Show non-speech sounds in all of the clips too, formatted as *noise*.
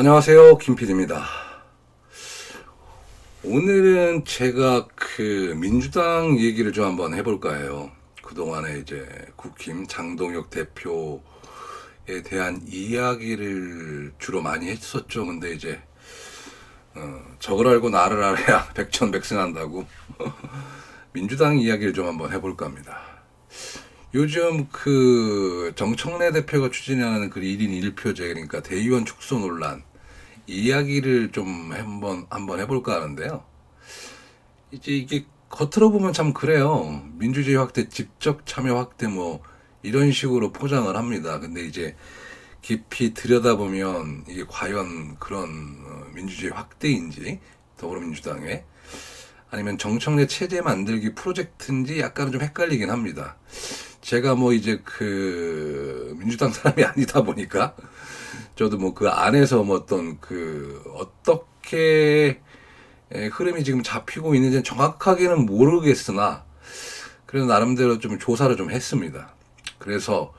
안녕하세요. 김PD입니다. 오늘은 제가 그 민주당 얘기를 좀 한번 해볼까 해요. 그동안에 이제 국힘 장동혁 대표에 대한 이야기를 주로 많이 했었죠. 근데 이제 어, 적을 알고 나를 알아야 *laughs* 백천백승한다고 *laughs* 민주당 이야기를 좀 한번 해볼까 합니다. 요즘 그 정청래 대표가 추진하는 그 1인 1표제 그러니까 대의원 축소 논란 이야기를 좀 한번 한번 해볼까 하는데요. 이제 이게 겉으로 보면 참 그래요. 민주주의 확대, 직접 참여 확대 뭐 이런 식으로 포장을 합니다. 근데 이제 깊이 들여다보면 이게 과연 그런 어, 민주주의 확대인지 더불어민주당의 아니면 정청래 체제 만들기 프로젝트인지 약간은 좀 헷갈리긴 합니다. 제가 뭐 이제 그 민주당 사람이 *laughs* 아니다 보니까 저도 뭐 그 안에서 뭐 어떤 그 어떻게 에, 흐름이 지금 잡히고 있는지는 정확하게는 모르겠으나 그래서 나름대로 좀 조사를 좀 했습니다. 그래서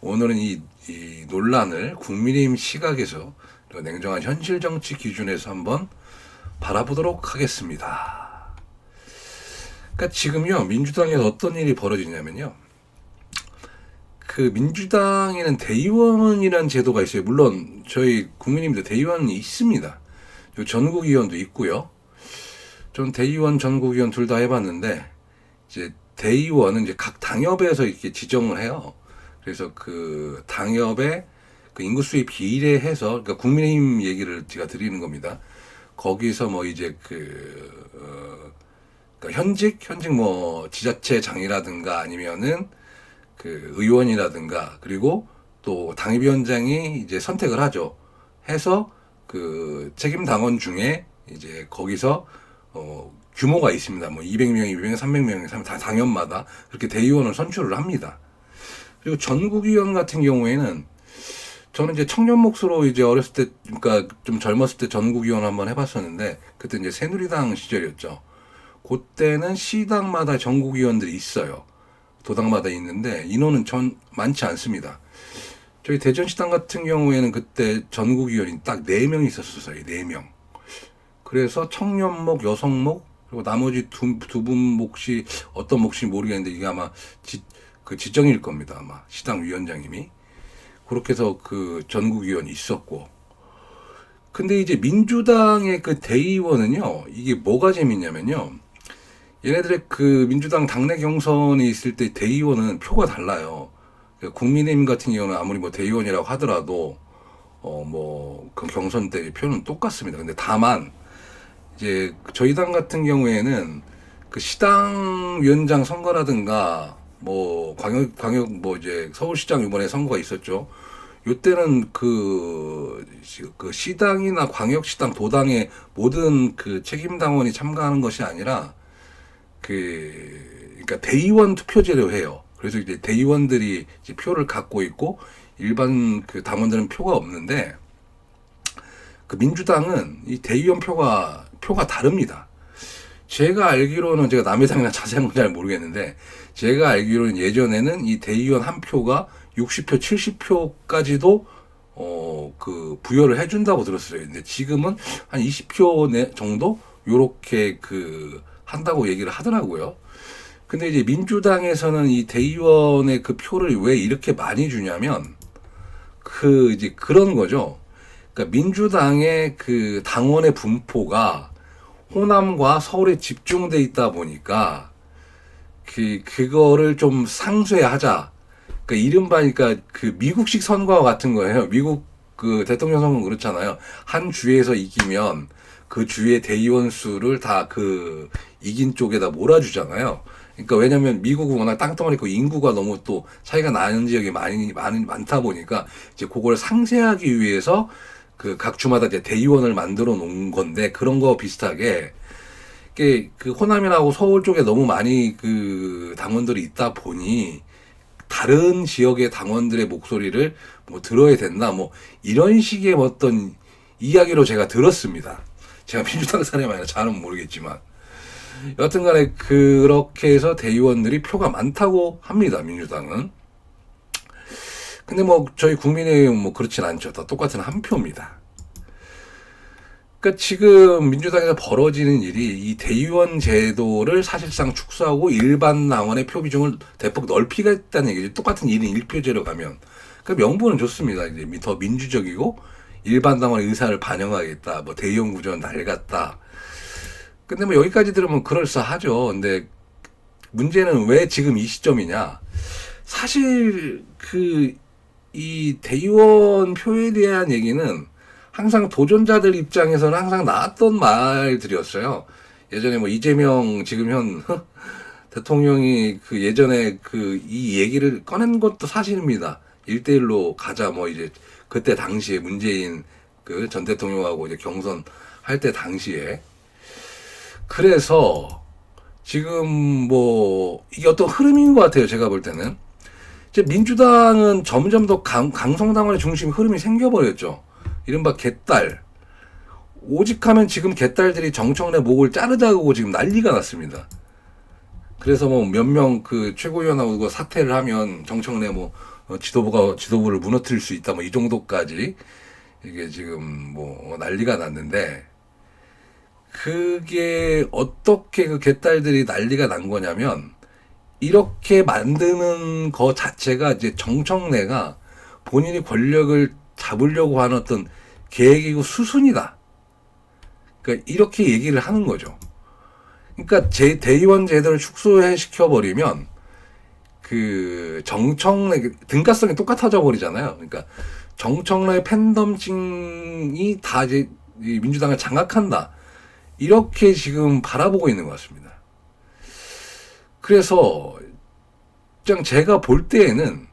오늘은 이, 이 논란을 국민의힘 시각에서 냉정한 현실 정치 기준에서 한번 바라보도록 하겠습니다. 그러니까 지금요 민주당에서 어떤 일이 벌어지냐면요. 그 민주당에는 대의원이라는 제도가 있어요. 물론 저희 국민님들 대의원이 있습니다. 요 전국위원도 있고요. 전 대의원, 전국위원 둘 다 해봤는데 이제 대의원은 이제 각 당협에서 이렇게 지정을 해요. 그래서 그 당협의 그 인구수에 비례해서 그러니까 국민의힘 얘기를 제가 드리는 겁니다. 거기서 뭐 이제 그 어, 그러니까 현직 현직 뭐 지자체장이라든가 아니면은 그 의원이라든가 그리고 또 당협위원장이 이제 선택을 하죠. 해서 그 책임 당원 중에 이제 거기서 어 규모가 있습니다. 뭐 200명, 200명, 300명, 다 당연마다 그렇게 대의원을 선출을 합니다. 그리고 전국위원 같은 경우에는 저는 이제 청년 몫으로 이제 어렸을 때, 그러니까 좀 젊었을 때 전국위원 한번 해봤었는데 그때 이제 새누리당 시절이었죠. 그때는 시당마다 전국위원들이 있어요. 도당마다 있는데 인원은 전 많지 않습니다. 저희 대전시당 같은 경우에는 그때 전국위원이 딱 4명 있었어요. 4명. 그래서 청년목, 여성목, 그리고 나머지 두, 두분 몫이 어떤 몫인지 모르겠는데 이게 아마 지, 그 지정일 겁니다. 아마 시당 위원장님이. 그렇게 해서 그 전국위원이 있었고. 근데 이제 민주당의 그 대의원은요, 이게 뭐가 재밌냐면요. 얘네들의 그 민주당 당내 경선에 있을 때 대의원은 표가 달라요. 그러니까 국민의힘 같은 경우는 아무리 뭐 대의원이라고 하더라도 어뭐 그 경선 때 표는 똑같습니다. 근데 다만 이제 저희 당 같은 경우에는 그 시당 위원장 선거라든가 뭐 광역 광역 뭐 이제 서울시장 이번에 선거가 있었죠. 요때는 그, 그 시당이나 광역시당 도당의 모든 그 책임 당원이 참가하는 것이 아니라 그 그러니까 대의원 투표제로 해요. 그래서 이제 대의원들이 이제 표를 갖고 있고 일반 그 당원들은 표가 없는데 그 민주당은 이 대의원 표가 표가 다릅니다. 제가 알기로는 제가 남의 당이나 자세한 건 잘 모르겠는데 제가 알기로는 예전에는 이 대의원 한 표가 60표, 70표까지도 어 그 부여를 해준다고 들었어요. 근데 지금은 한 20표 정도 요렇게 그 한다고 얘기를 하더라고요. 근데 이제 민주당에서는 이 대의원의 그 표를 왜 이렇게 많이 주냐면 그 이제 그런 거죠. 그러니까 민주당의 그 당원의 분포가 호남과 서울에 집중돼 있다 보니까 그 그거를 좀 상쇄하자. 그러니까 이른바 그러니까 그 미국식 선거와 같은 거예요. 미국 그 대통령 선거 그렇잖아요. 한 주에서 이기면 그 주의 대의원 수를 다 그 이긴 쪽에다 몰아주잖아요. 그러니까 왜냐면 미국은 워낙 땅덩어리 있고 인구가 너무 또 차이가 나는 지역이 많이 많이 많다 보니까 이제 그걸 상쇄하기 위해서 그 각 주마다 이제 대의원을 만들어 놓은 건데 그런 거 비슷하게 그 호남이라고 서울 쪽에 너무 많이 그 당원들이 있다 보니 다른 지역의 당원들의 목소리를 뭐 들어야 된다 뭐 이런 식의 어떤 이야기로 제가 들었습니다. 제가 민주당 사람이 아니라 잘은 모르겠지만 여튼 간에 그렇게 해서 대의원들이 표가 많다고 합니다. 민주당은. 근데 뭐 저희 국민의힘은 뭐 그렇진 않죠. 다 똑같은 한 표입니다. 그러니까 지금 민주당에서 벌어지는 일이 이 대의원 제도를 사실상 축소하고 일반 당원의 표 비중을 대폭 넓히겠다는 얘기죠. 똑같은 1인 1표제로 가면. 그 명분은 좋습니다. 이제 더 민주적이고 일반 당원의 의사를 반영하겠다. 뭐 대의원 구조는 낡았다. 근데 뭐 여기까지 들으면 그럴싸하죠. 근데 문제는 왜 지금 이 시점이냐? 사실 그 이 대의원 표에 대한 얘기는 항상 도전자들 입장에서는 항상 나왔던 말들이었어요. 예전에 뭐 이재명 지금 현 *laughs* 대통령이 그 예전에 그 이 얘기를 꺼낸 것도 사실입니다. 1대1로 가자 뭐 이제 그때 당시에 문재인 그 전 대통령하고 이제 경선 할 때 당시에 그래서 지금 뭐 이게 어떤 흐름인 것 같아요. 제가 볼 때는 이제 민주당은 점점 더 강, 강성당원의 중심 흐름이 생겨버렸죠. 이른바 개딸. 오직하면 지금 개딸들이 정청래 목을 자르자고 지금 난리가 났습니다. 그래서 뭐 몇 명 그 최고위원하고 그 사퇴를 하면 정청래 뭐 어, 지도부가 지도부를 무너뜨릴 수 있다 뭐 이 정도까지 이게 지금 뭐 난리가 났는데 그게 어떻게 그 개딸들이 난리가 난 거냐면 이렇게 만드는 거 자체가 이제 정청래가 본인이 권력을 잡으려고 하는 어떤 계획이고 수순이다. 그러니까 이렇게 얘기를 하는 거죠. 그러니까 제 대의원 제도를 축소시켜 버리면 그 정청래 등가성이 똑같아져 버리잖아요. 그러니까 정청래 팬덤층이 다 이제 이 민주당을 장악한다. 이렇게 지금 바라보고 있는 것 같습니다. 그래서 제가 볼 때에는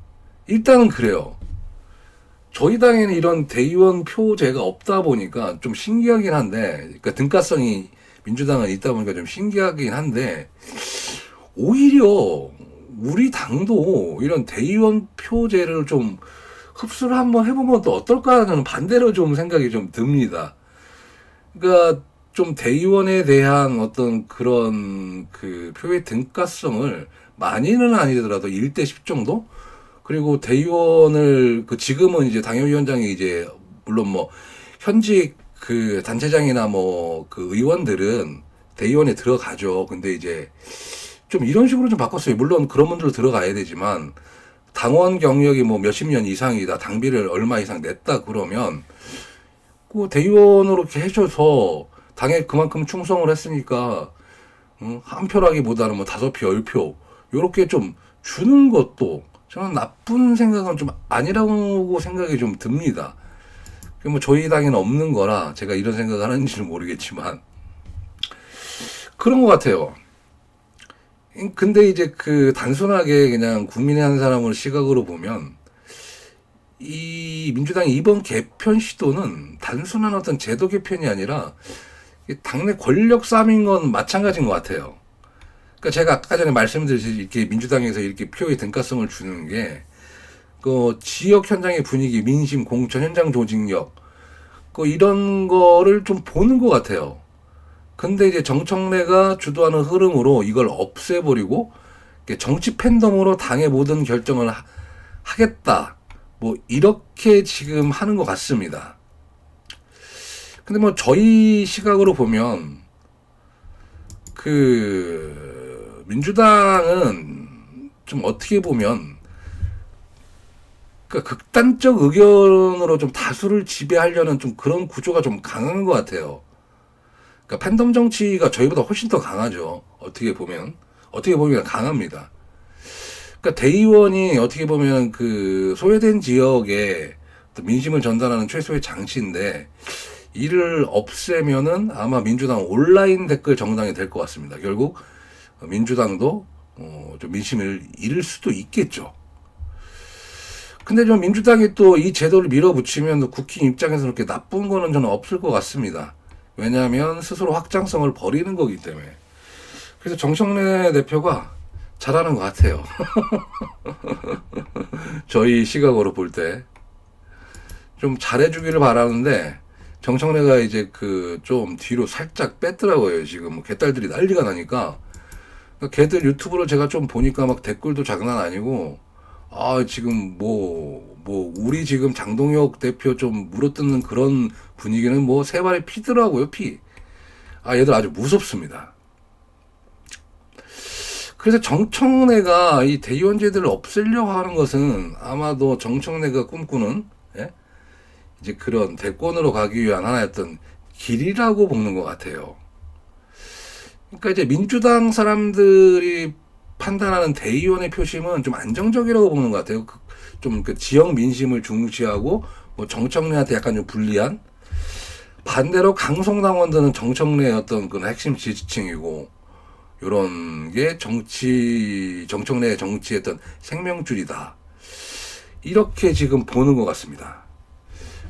일단은 그래요. 저희 당에는 이런 대의원 표제가 없다 보니까 좀 신기하긴 한데, 그러니까 등가성이 민주당은 있다 보니까 좀 신기하긴 한데, 오히려 우리 당도 이런 대의원 표제를 좀 흡수를 한번 해보면 또 어떨까 하는 반대로 좀 생각이 좀 듭니다. 그러니까 좀 대의원에 대한 어떤 그런 그 표의 등가성을 많이는 아니더라도 1대 10 정도? 그리고 대의원을 그 지금은 이제 당협위원장이 이제 물론 뭐 현직 그 단체장이나 뭐 그 의원들은 대의원에 들어가죠. 근데 이제 좀 이런 식으로 좀 바꿨어요. 물론 그런 분들 들어가야 되지만 당원 경력이 뭐 몇십 년 이상이다. 당비를 얼마 이상 냈다 그러면 그 대의원으로 이렇게 해줘서 당에 그만큼 충성을 했으니까 음, 한 표라기보다는 뭐 다섯 표, 열 표, 요렇게 좀 주는 것도 저는 나쁜 생각은 좀 아니라고 생각이 좀 듭니다. 그뭐 저희 당에는 없는 거라 제가 이런 생각을 하는지는 모르겠지만 그런 것 같아요. 음, 근데 이제 그 단순하게 그냥 국민의 한 사람을 시각으로 보면 이 민주당의 이번 개편 시도는 단순한 어떤 제도 개편이 아니라 이 당내 권력 싸움인 건 마찬가지인 것 같아요. 그러니까 제가 아까 전에 말씀드렸듯이 이렇게 민주당에서 이렇게 표의 등가성을 주는 게 그 지역 현장의 분위기, 민심, 공천, 현장 조직력, 그 이런 거를 좀 보는 것 같아요. 근데 이제 정청래가 주도하는 흐름으로 이걸 없애버리고 정치 팬덤으로 당의 모든 결정을 하, 하겠다. 뭐 이렇게 지금 하는 것 같습니다. 근데 뭐 저희 시각으로 보면 그 민주당은 좀 어떻게 보면 그 극단적 의견으로 좀 다수를 지배하려는 좀 그런 구조가 좀 강한 것 같아요. 그러니까 팬덤 정치가 저희보다 훨씬 더 강하죠. 어떻게 보면 어떻게 보면 강합니다. 그러니까 대의원이 어떻게 보면 그 소외된 지역에 또 민심을 전달하는 최소의 장치인데 이를 없애면은 아마 민주당 온라인 댓글 정당이 될 것 같습니다. 결국 민주당도 어, 좀 민심을 잃을 수도 있겠죠. 근데 좀 민주당이 또 이 제도를 밀어붙이면 국힘 입장에서 그렇게 나쁜 거는 저는 없을 것 같습니다. 왜냐하면 스스로 확장성을 버리는 거기 때문에. 그래서 정청래 대표가 잘하는 것 같아요. *laughs* 저희 시각으로 볼 때. 좀 잘해주기를 바라는데, 정청래가 이제 그 좀 뒤로 살짝 뺐더라고요. 지금 뭐 개딸들이 난리가 나니까. 그러니까 걔들 유튜브를 제가 좀 보니까 막 댓글도 장난 아니고, 아, 지금 뭐, 뭐, 우리 지금 장동혁 대표 좀 물어뜯는 그런 분위기는 뭐 세 발의 피더라고요, 피. 아, 얘들 아주 무섭습니다. 그래서 정청래가 이 대의원제들을 없애려고 하는 것은 아마도 정청래가 꿈꾸는 예? 이제 그런 대권으로 가기 위한 하나의 어떤 길이라고 보는 것 같아요. 그러니까 이제 민주당 사람들이 판단하는 대의원의 표심은 좀 안정적이라고 보는 것 같아요. 좀 그 지역 민심을 중시하고 뭐 정청래한테 약간 좀 불리한 반대로 강성당원들은 정청래의 어떤 그 핵심 지지층이고 요런 게 정치 정청래의 정치의 어떤 생명줄이다. 이렇게 지금 보는 것 같습니다.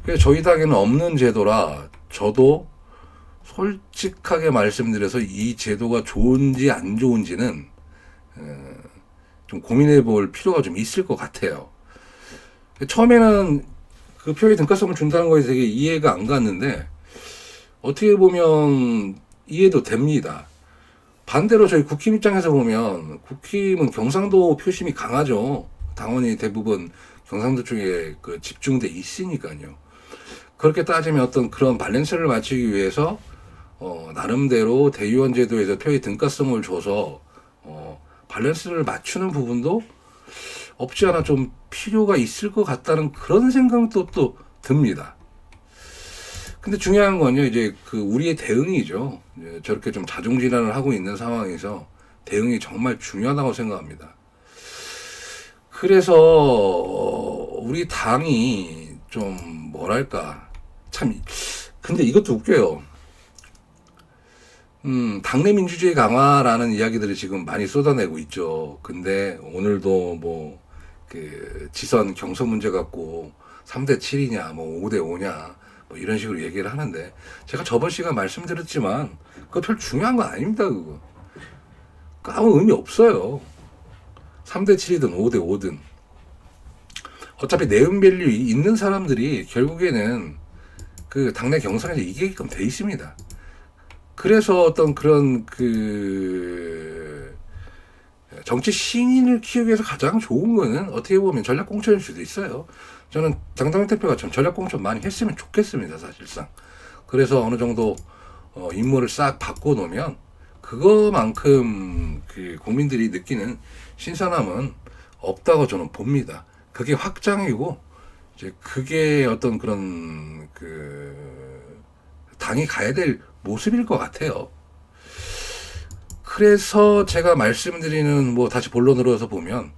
그래서 저희 당에는 없는 제도라 저도 솔직하게 말씀드려서 이 제도가 좋은지 안 좋은지는 어, 좀 고민해 볼 필요가 좀 있을 것 같아요. 처음에는 그 표의 등가성을 준다는 거에 되게 이해가 안 갔는데 어떻게 보면 이해도 됩니다. 반대로 저희 국힘 입장에서 보면 국힘은 경상도 표심이 강하죠. 당원이 대부분 경상도 쪽에 그 집중돼 있으니까요. 그렇게 따지면 어떤 그런 밸런스를 맞추기 위해서 어, 나름대로 대의원 제도에서 표의 등가성을 줘서 어, 밸런스를 맞추는 부분도 없지 않아 좀 필요가 있을 것 같다는 그런 생각도 또 듭니다. 근데 중요한 건요, 이제 그 우리의 대응이죠. 저렇게 좀 자중질환을 하고 있는 상황에서 대응이 정말 중요하다고 생각합니다. 그래서 어, 우리 당이 좀 뭐랄까 참 근데 이것도 웃겨요. 음, 당내 민주주의 강화라는 이야기들을 지금 많이 쏟아내고 있죠. 근데 오늘도 뭐, 그, 지선 경선 문제 갖고 3대 7이냐, 뭐 5대 5냐, 뭐 이런 식으로 얘기를 하는데, 제가 저번 시간 말씀드렸지만, 그거 별 중요한 거 아닙니다, 그거. 그 아무 의미 없어요. 3대 7이든 5대 5든. 어차피 네임밸류 있는 사람들이 결국에는 그 당내 경선에서 이기게끔 돼 있습니다. 그래서 어떤 그런 그 정치 신인을 키우기 위해서 가장 좋은 거는 어떻게 보면 전략 공천일 수도 있어요. 저는 장동혁 대표가 좀 전략 공천 많이 했으면 좋겠습니다, 사실상. 그래서 어느 정도 어, 임무를 싹 바꿔 놓으면 그거만큼 그 국민들이 느끼는 신선함은 없다고 저는 봅니다. 그게 확장이고 이제 그게 어떤 그런 그 당이 가야 될 모습일 것 같아요. 그래서 제가 말씀드리는 뭐 다시 본론으로서 보면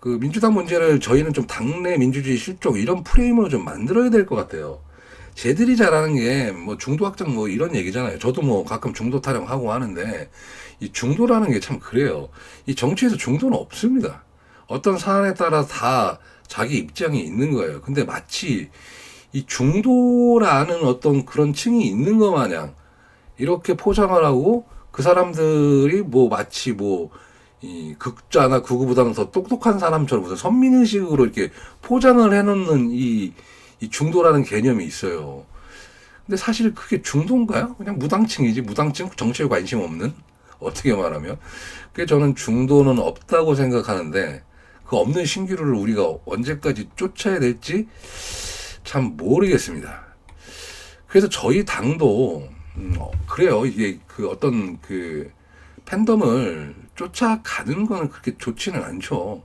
그 민주당 문제를 저희는 좀 당내 민주주의 실종 이런 프레임으로 좀 만들어야 될 것 같아요. 쟤들이 잘하는 게 뭐 중도 확장 뭐 이런 얘기잖아요. 저도 뭐 가끔 중도 타령하고 하는데 이 중도라는 게 참 그래요. 이 정치에서 중도는 없습니다. 어떤 사안에 따라 다 자기 입장이 있는 거예요. 근데 마치 이 중도라는 어떤 그런 층이 있는 것 마냥 이렇게 포장을 하고 그 사람들이 뭐 마치 뭐 이 극자나 극우보다는 더 똑똑한 사람처럼 무슨 선민의식으로 이렇게 포장을 해놓는 이, 이 중도라는 개념이 있어요. 근데 사실 그게 중도인가요? 그냥 무당층이지 무당층 정치에 관심 없는 어떻게 말하면 그게 저는 중도는 없다고 생각하는데 그 없는 신기루를 우리가 언제까지 쫓아야 될지 참 모르겠습니다. 그래서 저희 당도 음, 어, 그래요. 이게 그 어떤 그 팬덤을 쫓아가는 거는 그렇게 좋지는 않죠.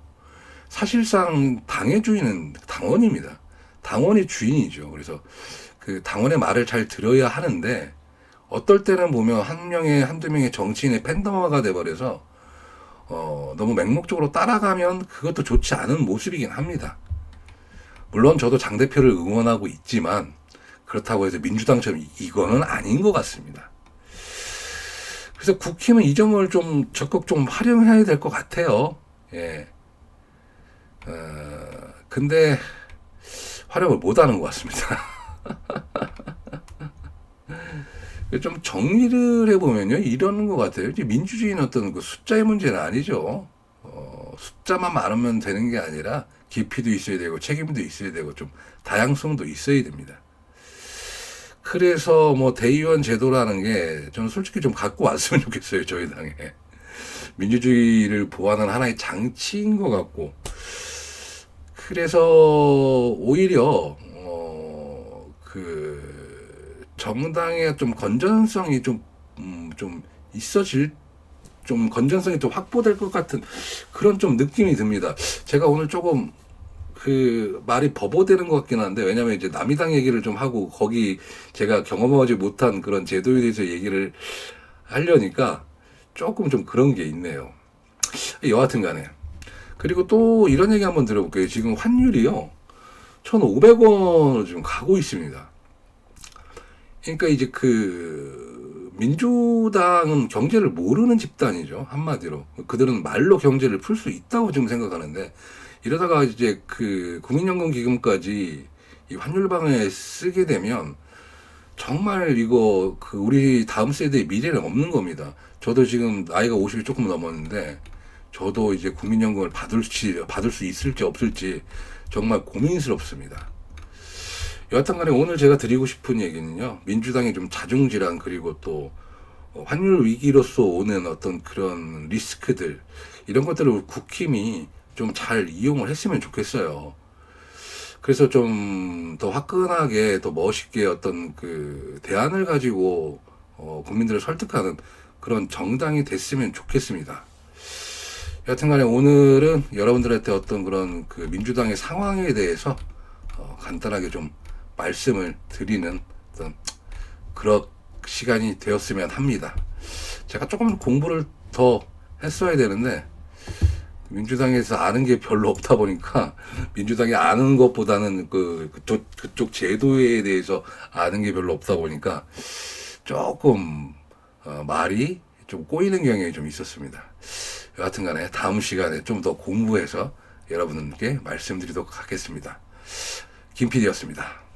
사실상 당의 주인은 당원입니다. 당원이 주인이죠. 그래서 그 당원의 말을 잘 들어야 하는데 어떨 때는 보면 한 명의 한두 명의 정치인의 팬덤화가 돼버려서 어, 너무 맹목적으로 따라가면 그것도 좋지 않은 모습이긴 합니다. 물론 저도 장 대표를 응원하고 있지만 그렇다고 해서 민주당처럼 이거는 아닌 것 같습니다. 그래서 국힘은 이 점을 좀 적극 좀 활용해야 될 것 같아요. 예. 어, 근데 활용을 못 하는 것 같습니다. *laughs* 좀 정리를 해보면요, 이러는 것 같아요. 이제 민주주의는 어떤 그 숫자의 문제는 아니죠. 어, 숫자만 많으면 되는 게 아니라 깊이도 있어야 되고 책임도 있어야 되고 좀 다양성도 있어야 됩니다. 그래서 뭐 대의원 제도라는 게 저는 솔직히 좀 갖고 왔으면 *laughs* 좋겠어요 저희 당에 민주주의를 보완하는 하나의 장치인 것 같고 그래서 오히려 어 그 정당의 좀 건전성이 좀, 음, 좀 있어질, 좀 건전성이 좀 확보될 것 같은 그런 좀 느낌이 듭니다. 제가 오늘 조금 그 말이 버버되는 것 같긴 한데 왜냐면 이제 남이당 얘기를 좀 하고 거기 제가 경험하지 못한 그런 제도에 대해서 얘기를 하려니까 조금 좀 그런 게 있네요. 여하튼 간에. 그리고 또 이런 얘기 한번 들어볼게요. 지금 환율이요. 1,500원으로 지금 가고 있습니다. 그러니까 이제 그 민주당은 경제를 모르는 집단이죠. 한마디로. 그들은 말로 경제를 풀 수 있다고 지금 생각하는데 이러다가 이제 그 국민연금 기금까지 이 환율 방에 쓰게 되면 정말 이거 그 우리 다음 세대의 미래는 없는 겁니다. 저도 지금 나이가 50이 조금 넘었는데 저도 이제 국민연금을 받을지 받을 수 있을지 없을지 정말 고민스럽습니다. 여하튼 간에 오늘 제가 드리고 싶은 얘기는요. 민주당의 좀 자중질환 그리고 또 어, 환율 위기로서 오는 어떤 그런 리스크들 이런 것들을 국힘이 좀 잘 이용을 했으면 좋겠어요. 그래서 좀 더 화끈하게 더 멋있게 어떤 그 대안을 가지고 어, 국민들을 설득하는 그런 정당이 됐으면 좋겠습니다. 여하튼간에 오늘은 여러분들한테 어떤 그런 그 민주당의 상황에 대해서 어, 간단하게 좀 말씀을 드리는 어떤 그런 시간이 되었으면 합니다. 제가 조금 공부를 더 했어야 되는데 민주당에서 아는 게 별로 없다 보니까 민주당이 아는 것보다는 그 그쪽, 그쪽 제도에 대해서 아는 게 별로 없다 보니까 조금 어, 말이 좀 꼬이는 경향이 좀 있었습니다. 여하튼간에 다음 시간에 좀 더 공부해서 여러분께 말씀드리도록 하겠습니다. 김PD였습니다.